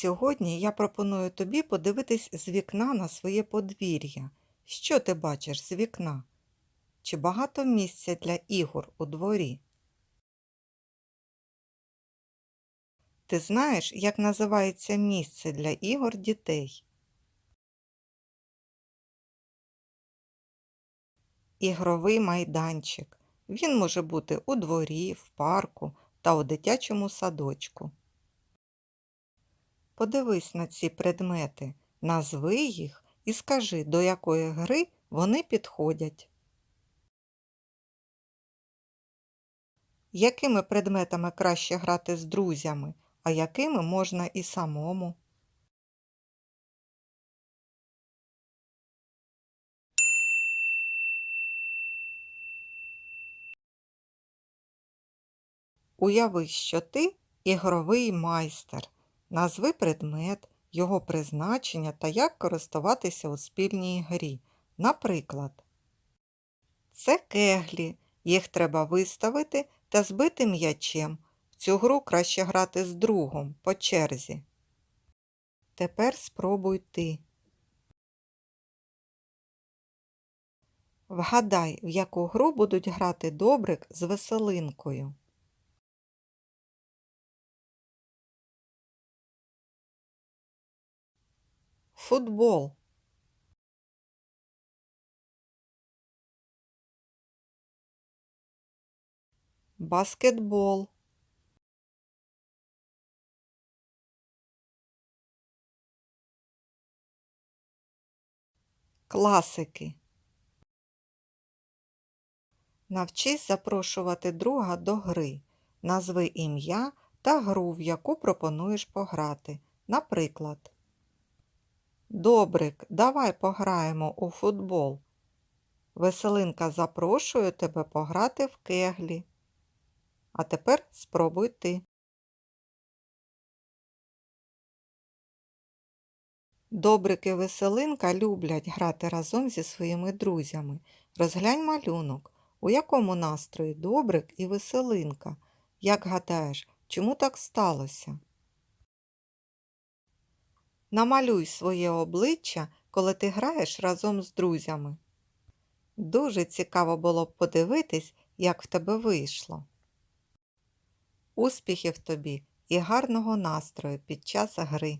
Сьогодні я пропоную тобі подивитись з вікна на своє подвір'я. Що ти бачиш з вікна? Чи багато місця для ігор у дворі? Ти знаєш, як називається місце для ігор дітей? Ігровий майданчик. Він може бути у дворі, в парку та у дитячому садочку. Подивись на ці предмети, назви їх і скажи, до якої гри вони підходять. Якими предметами краще грати з друзями, а якими можна і самому? Уяви, що ти ігровий майстер. Назви предмет, його призначення та як користуватися у спільній грі. Наприклад, це кеглі. Їх треба виставити та збити м'ячем. В цю гру краще грати з другом по черзі. Тепер спробуй ти. Вгадай, в яку гру будуть грати добрик з веселинкою. Футбол. Баскетбол. Класики. Навчись запрошувати друга до гри. Назви ім'я та гру, в яку пропонуєш пограти. Наприклад, Добрик, давай пограємо у футбол. Веселинка запрошує тебе пограти в кеглі. А тепер спробуй ти. Добрик і веселинка люблять грати разом зі своїми друзями. Розглянь малюнок, у якому настрої добрик і веселинка. Як гадаєш, чому так сталося? Намалюй своє обличчя, коли ти граєш разом з друзями. Дуже цікаво було б подивитись, як в тебе вийшло. Успіхів тобі і гарного настрою під час гри!